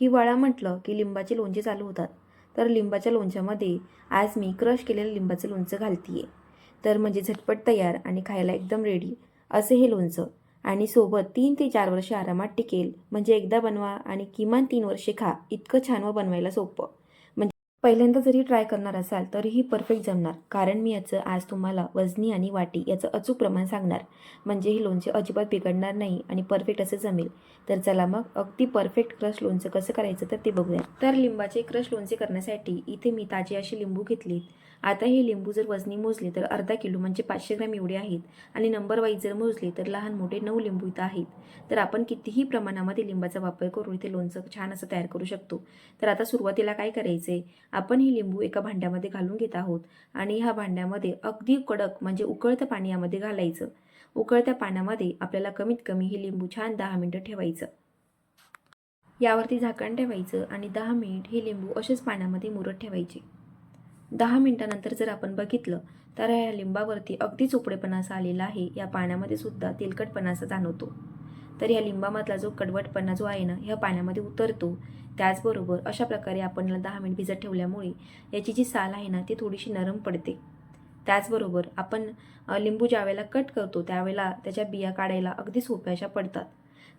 हिवाळा म्हटलं की लिंबाचे लोणचे चालू होतात. तर लिंबाच्या लोणच्यामध्ये आज मी क्रश केलेलं लिंबाचं लोणचं घालतीये. तर म्हणजे झटपट तयार आणि खायला एकदम रेडी असं हे लोणचं. आणि सोबत तीन ते चार वर्षे आरामात टिकेल. म्हणजे एकदा बनवा आणि किमान तीन वर्षे खा. इतकं छान व बनवायला सोपं. पहिल्यांदा जरी ट्राय करणार असाल तरीही परफेक्ट जमणार. कारण मी याचं आज तुम्हाला वजनी आणि वाटी याचं अचूक प्रमाण सांगणार. म्हणजे हे लोणचे अजिबात बिघडणार नाही आणि परफेक्ट असं जमेल. तर चला मग अगदी परफेक्ट क्रश लोणचं कसं करायचं तर ते बघूया. तर लिंबाचे क्रश लोणचे करण्यासाठी इथे मी ताजे अशी लिंबू घेतले आता हे लिंबू जर वजनी मोजले तर अर्धा किलो म्हणजे पाचशे ग्रॅम एवढे आहेत. आणि नंबर वाईज जर मोजले तर लहान मोठे नऊ लिंबू इथं आहेत. तर आपण कितीही प्रमाणामध्ये लिंबाचा वापर करून इथे लोणचं छान असं तयार करू शकतो. तर आता सुरुवातीला काय करायचं आहे आपण हे लिंबू एका भांड्यामध्ये घालून घेत आहोत. आणि ह्या भांड्यामध्ये अगदी कडक म्हणजे उकळतं पाणी यामध्ये घालायचं. उकळत्या पाण्यामध्ये आपल्याला कमीत कमी हे लिंबू छान दहा मिनटं ठेवायचं. यावरती झाकण ठेवायचं आणि दहा मिनिट हे लिंबू असेच पाण्यामध्ये मुरत ठेवायचे. दहा मिनिटानंतर जर आपण बघितलं तर या लिंबावरती अगदी चोपडेपणा असा आलेला आहे. या पाण्यामध्ये सुद्धा तेलकटपणा असा जाणवतो. तर ह्या लिंबामधला जो कडवटपणा जो आहे ना ह्या पाण्यामध्ये उतरतो. त्याचबरोबर अशा प्रकारे आपण दहा मिनिट भिजत ठेवल्यामुळे याची जी साल आहे ना ती थोडीशी नरम पडते. त्याचबरोबर आपण लिंबू ज्यावेळेला कट करतो त्यावेळेला त्याच्या बिया काढायला अगदी सोप्या अशा पडतात.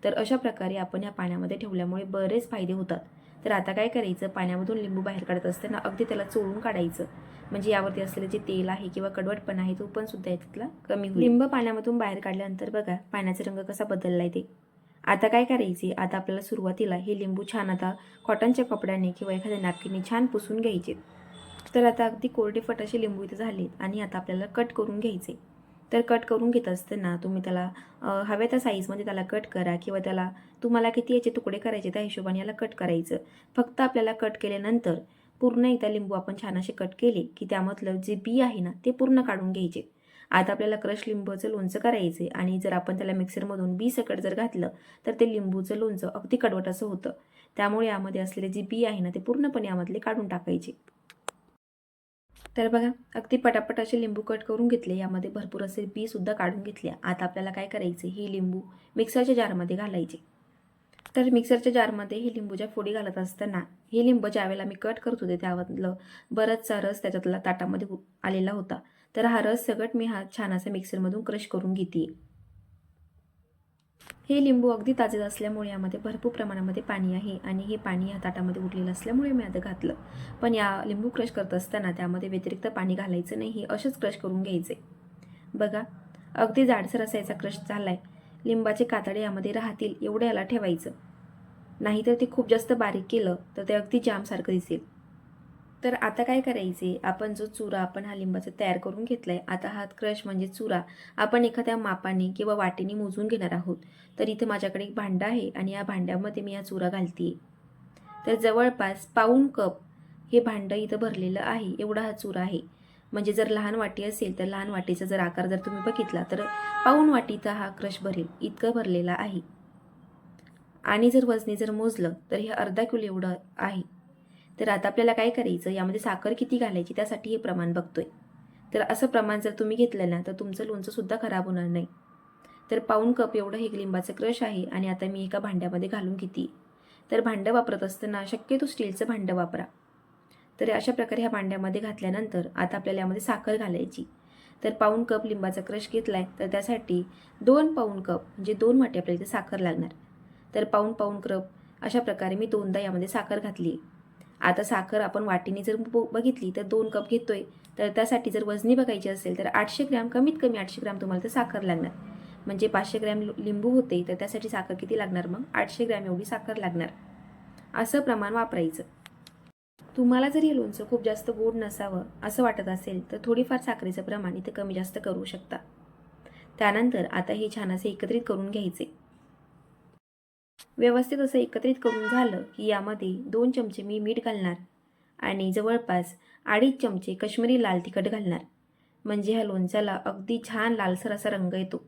तर अशा प्रकारे आपण या पाण्यामध्ये ठेवल्यामुळे बरेच फायदे होतात. तर आता काय करायचं? पाण्यामधून लिंबू बाहेर काढत असताना अगदी त्याला चोळून काढायचं. म्हणजे यावरती असलेलं जे तेल आहे किंवा कडवटपणा आहे तो पण सुद्धा याच्यातला कमी होईल. लिंब पाण्यामधून बाहेर काढल्यानंतर बघा पाण्याचा रंग कसा बदललाय ते. आता काय करायचे? आता आपल्याला सुरुवातीला हे लिंबू छान आता कॉटनच्या कपड्याने किंवा एखाद्या नॅपकिनने छान पुसून घ्यायचे तर आता अगदी कोरडे फट लिंबू इथे झालेत आणि आता आपल्याला कट करून घ्यायचे. तर कट करून घेत असताना तुम्ही त्याला हव्या त्या साईजमध्ये त्याला कट करा किंवा त्याला तुम्हाला किती याचे तुकडे करायचे त्या हिशोबाने याला कट करायचं. फक्त आपल्याला कट केल्यानंतर पूर्ण एकदा लिंबू आपण छान असे कट केले की त्यामधलं जे बी आहे ना ते पूर्ण काढून घ्यायचे. आता आपल्याला क्रश लिंबूचं लोणचं करायचं आणि जर आपण त्याला मिक्सरमधून बी सकट जर घातलं तर ते लिंबूचं लोणचं अगदी कडवट असं होतं. त्यामुळे यामध्ये असलेले जे बी आहे ना ते पूर्णपणे यामधले काढून टाकायचे. तर बघा अगदी पटापट असे लिंबू कट करून घेतले. यामध्ये भरपूर असे बीसुद्धा काढून घेतले आता आपल्याला काय करायचे? हे लिंबू मिक्सरच्या जारमध्ये घालायचे. तर मिक्सरच्या जारमध्ये हे लिंबूच्या फोडी घालत असताना हे लिंबू ज्यावेळेला मी कट करत होते त्यामधलं बराचसा रस त्याच्यातला ताटामध्ये आलेला होता. तर हा रस सगट मी हा छान असा मिक्सरमधून क्रश करून घेते हे लिंबू अगदी ताजेच असल्यामुळे यामध्ये भरपूर प्रमाणामध्ये पाणी आहे आणि हे पाणी या ताटामध्ये उरलेलं असल्यामुळे मी आता घातलं. पण या लिंबू क्रश करत असताना त्यामध्ये व्यतिरिक्त पाणी घालायचं नाही हे असेच क्रश करून घ्यायचे. बघा अगदी जाडसर असायचा क्रश झाला आहे लिंबाचे कातडे यामध्ये राहतील एवढं याला ठेवायचं. नाहीतर ते खूप जास्त बारीक केलं तर ते अगदी जामसारखं दिसेल. तर आता काय करायचे? आपण जो चुरा आपण हा लिंबाचा तयार करून घेतलाय आता हा क्रश म्हणजे चुरा आपण एखाद्या मापाने किंवा वाटेने मोजून घेणार आहोत. तर इथे माझ्याकडे एक भांडं आहे आणि या भांड्यामध्ये मी हा चुरा घालते तर जवळपास पाऊण कप हे भांडं इथं भरलेलं आहे एवढा हा चुरा आहे. म्हणजे जर लहान वाटी असेल तर लहान वाटीचा जर आकार जर तुम्ही बघितला तर पाऊण वाटीचा हा क्रश भरेल इतकं भरलेला आहे. आणि जर वजनी जर मोजलं तर हे अर्धा किलो एवढं आहे. तर आता आपल्याला काय करायचं? यामध्ये साखर किती घालायची? त्यासाठी हे प्रमाण बघतोय. तर असं प्रमाण जर तुम्ही घेतलं ना तर तुमचं लोणचंसुद्धा खराब होणार नाही. तर पाऊण कप एवढं हे लिंबाचं क्रश आहे आणि आता मी एका भांड्यामध्ये घालून घेते. तर भांडं वापरत असताना शक्यतो स्टीलचं भांडं वापरा. तर अशा प्रकारे ह्या भांड्यामध्ये घातल्यानंतर आता आपल्याला यामध्ये साखर घालायची. तर पाऊण कप लिंबाचा क्रश घेतला आहे तर त्यासाठी दोन पाऊण कप म्हणजे दोन वाटी आपल्याला इथे साखर लागणार. तर पाऊण पाऊण कप अशा प्रकारे मी दोनदा यामध्ये साखर घातली. आता साखर आपण वाटीने जर बघितली तर दोन कप घेतोय. तर त्यासाठी जर वजनी बघायची असेल तर आठशे ग्रॅम कमीत कमी आठशे ग्रॅम तुम्हाला तर साखर लागणार. म्हणजे पाचशे ग्रॅम लि- लिंबू होते तर त्यासाठी साखर किती लागणार मग? आठशे ग्रॅम एवढी साखर लागणार. असं प्रमाण वापरायचं. तुम्हाला जर हे लोणचं खूप जास्त गोड नसावं असं वाटत असेल तर थोडीफार साखरेचं प्रमाण इथे कमी जास्त करू शकता. त्यानंतर आता हे छान असे एकत्रित करून घ्यायचे. व्यवस्थित असं एकत्रित करून झालं की यामध्ये दोन चमचे मी मीठ घालणार आणि जवळपास अडीच चमचे काश्मीरी लाल तिखट घालणार. म्हणजे ह्या लोणच्याला अगदी छान लालसर असा रंग येतो.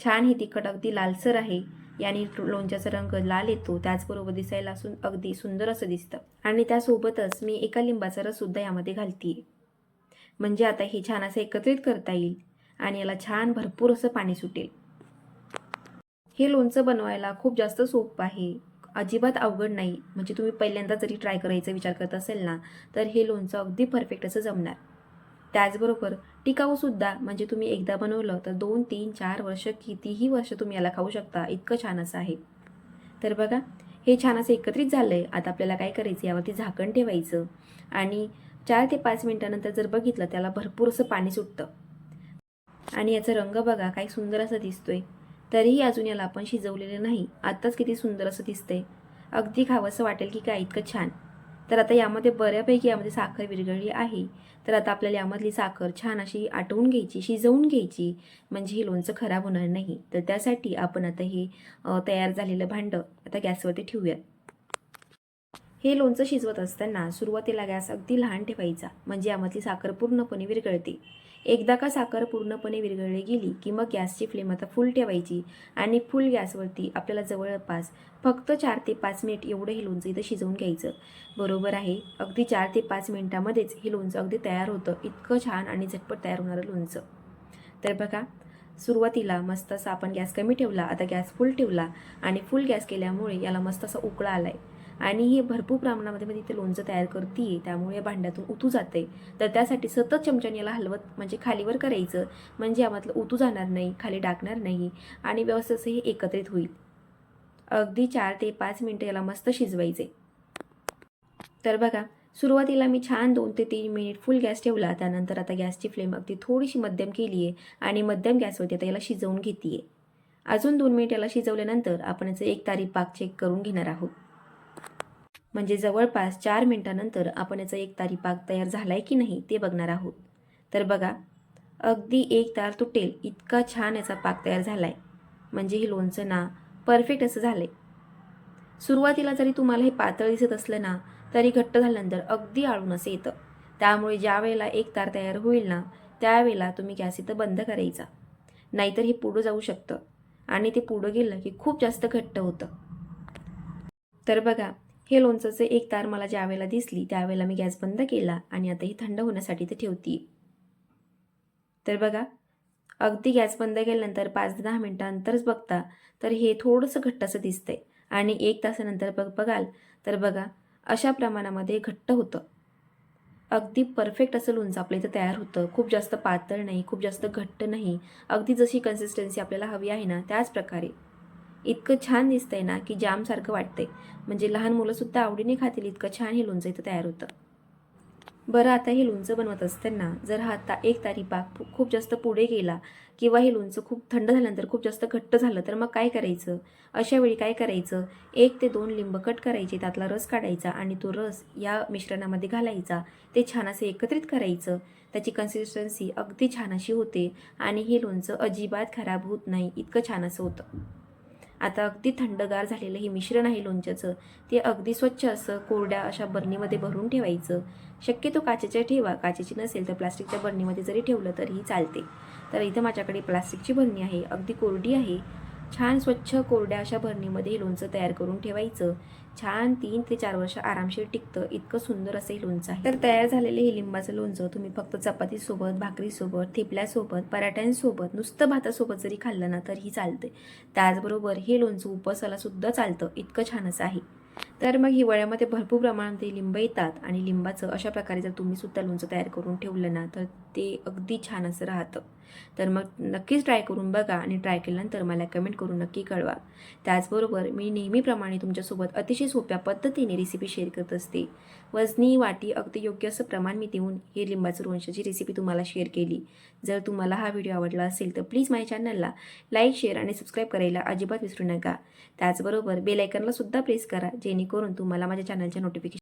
छान हे तिखट अगदी लालसर आहे. याने लोणच्याचा रंग लाल येतो. त्याचबरोबर दिसायला असून अगदी सुंदर असं दिसतं. आणि त्यासोबतच मी एका लिंबाचा रससुद्धा यामध्ये घालते म्हणजे आता हे छान असं एकत्रित करता येईल आणि याला छान भरपूर असं पाणी सुटेल. हे लोणचं बनवायला खूप जास्त सोपं आहे. अजिबात अवघड नाही. म्हणजे तुम्ही पहिल्यांदा जरी ट्राय करायचा विचार करत असेल ना तर हे लोणचं अगदी परफेक्ट असं जमणार. त्याचबरोबर टिकाऊसुद्धा म्हणजे तुम्ही एकदा बनवलं तर दोन तीन चार वर्ष कितीही वर्ष तुम्ही याला खाऊ शकता. इतकं छान असं आहे. तर बघा हे छान असं एकत्रित झालं आहे आता आपल्याला काय करायचं? यावरती झाकण ठेवायचं. आणि चार ते पाच मिनटानंतर जर बघितलं त्याला भरपूर असं पाणी सुटतं. आणि याचा रंग बघा काय सुंदर असा दिसतोय. तरीही अजून याला आपण शिजवलेलं नाही. आत्ताच किती सुंदर असं दिसतंय. अगदी खावंसं वाटेल की काय इतकं छान. तर आता यामध्ये बऱ्यापैकी यामध्ये साखर विरघळली आहे. तर आता आपल्याला यामधली साखर छान अशी आटवून घ्यायची शिजवून घ्यायची. म्हणजे हे लोणचं खराब होणार नाही. तर त्यासाठी आपण आता हे तयार झालेलं भांडं आता गॅसवरती ठेवूयात. हे लोणचं शिजवत असताना सुरुवातीला गॅस अगदी लहान ठेवायचा म्हणजे यामधली साखर पूर्णपणे विरघळते. एकदा का साखर पूर्णपणे विरघळली गेली की मग गॅसची फ्लेम आता फुल ठेवायची आणि फुल गॅसवरती आपल्याला जवळपास फक्त चार ते पाच मिनिट एवढं हे लोणचं इथं शिजवून घ्यायचं. बरोबर आहे अगदी चार ते पाच मिनिटामध्येच हे लोणचं अगदी तयार होतं इतकं छान आणि झटपट तयार होणारं लोणचं. तर बघा सुरुवातीला मस्त असा आपण गॅस कमी ठेवला आता गॅस फुल ठेवला आणि फुल गॅस केल्यामुळे याला मस्त असा उकळा आला आहे आणि हे भरपूर प्रमाणामध्ये मी तिथे लोणचं तयार करते त्यामुळे या भांड्यातून उतू जाते तर त्यासाठी सतत चमच्याने याला हलवत म्हणजे खालीवर करायचं म्हणजे यामधलं उतू जाणार नाही खाली टाकणार नाही आणि व्यवस्थित असं हे एकत्रित होईल. अगदी चार ते पाच मिनटं याला मस्त शिजवायचे. तर बघा सुरुवातीला मी छान दोन ते तीन मिनिट फुल गॅस ठेवला त्यानंतर आता गॅसची फ्लेम अगदी थोडीशी मध्यम केली आहे आणि मध्यम गॅसवरती आता याला शिजवून घेते आहे अजून दोन मिनिट याला शिजवल्यानंतर आपण याचं एक तारीख पाक चेक करून घेणार आहोत. म्हणजे जवळपास चार मिनिटानंतर आपण याचा एक तारी पाक तयार झाला आहे की नाही ते बघणार आहोत. तर बघा अगदी एक तार तुटेल इतका छान याचा पाक तयार झाला आहे म्हणजे हे लोणचं ना परफेक्ट असं झालं आहे सुरुवातीला जरी तुम्हाला हे पातळ दिसत असलं ना तरी घट्ट झाल्यानंतर अगदी आळून असं येतं. त्यामुळे ज्या वेळेला एक तार तयार होईल ना त्यावेळेला तुम्ही गॅस इथं बंद करायचा. नाहीतर हे पुढं जाऊ शकतं. आणि ते पुढं गेलं की खूप जास्त घट्ट होतं. तर बघा हे लोणचं एक तार मला ज्या वेळेला दिसली त्यावेळेला मी गॅस बंद केला आणि आता ही थंड होण्यासाठी ते ठेवते. तर बघा अगदी गॅस बंद केल्यानंतर पाच ते दहा मिनटानंतरच बघता तर हे थोडंसं घट्ट असं दिसतंय. आणि एक तासानंतर बघ बघाल तर बघा अशा प्रमाणामध्ये घट्ट होतं. अगदी परफेक्ट असं लोणचं आपल्या इथं तयार होतं. खूप जास्त पातळ नाही खूप जास्त घट्ट नाही. अगदी जशी कन्सिस्टन्सी आपल्याला हवी आहे ना त्याच प्रकारे. इतकं छान दिसतंय ना की जामसारखं वाटतंय. म्हणजे लहान मुलंसुद्धा आवडीने खातील इतकं छान हे लोणचं इथं तयार होतं. बरं आता हे लोणचं बनवत असताना जर हा ता एक तारी पाक खूप जास्त पुढे गेला किंवा हे लोणचं खूप थंड झाल्यानंतर खूप जास्त घट्ट झालं तर मग काय करायचं? अशा वेळी काय करायचं? एक ते दोन लिंब कट करायचे त्यातला रस काढायचा आणि तो रस या मिश्रणामध्ये घालायचा. ते छान असे एकत्रित करायचं. त्याची कन्सिस्टन्सी अगदी छान अशी होते आणि हे लोणचं अजिबात खराब होत नाही. इतकं छान असं होतं. आता अगदी थंडगार झालेलं हे मिश्रण आहे लोणच्याचं. ते अगदी स्वच्छ असं कोरड्या अशा बरणीमध्ये भरून ठेवायचं. शक्यतो काचेच्या ठेवा. काचेची नसेल तर प्लास्टिकच्या बरणीमध्ये जरी ठेवलं तरीही चालते. तर इथं माझ्याकडे प्लास्टिकची बरणी आहे. अगदी कोरडी आहे. छान स्वच्छ कोरड्या अशा बरणीमध्ये हे लोणचं तयार करून ठेवायचं. छान तीन ते चार वर्ष आरामशीर टिकतं. इतकं सुंदर असं हे लोणचं आहे. तर तयार झालेले हे लिंबाचं लोणचं तुम्ही फक्त चपातीसोबत भाकरीसोबत थेपल्यासोबत पराठ्यांसोबत नुसतं भातासोबत जरी खाल्लं ना तरीही चालते त्याचबरोबर हे लोणचं उपवासाला सुद्धा चालतं. इतकं छान असं आहे. तर मग हिवाळ्यामध्ये भरपूर प्रमाणामध्ये लिंब येतात आणि लिंबाचं अशा प्रकारे जर तुम्ही सुद्धा लोणचं तयार करून ठेवलं ना तर ते अगदी छान असं राहतं. तर मग नक्कीच ट्राय करून बघा आणि ट्राय केल्यानंतर मला कमेंट करून नक्की कळवा. त्याचबरोबर मी नेहमीप्रमाणे तुमच्यासोबत अतिशय सोप्या पद्धतीने रेसिपी शेअर करत असते. वजनी वाटी अगदी योग्य असं प्रमाण मी देऊन हे लिंबाचं लोणच्याची रेसिपी तुम्हाला शेअर केली. जर तुम्हाला हा व्हिडिओ आवडला असेल तर प्लीज माझ्या चॅनलला लाईक शेअर आणि सबस्क्राईब करायला अजिबात विसरू नका. त्याचबरोबर बेलायकनला सुद्धा प्रेस करा जेणे जेणेकरून तुम्हाला माझ्या चॅनलच्या नोटिफिकेशन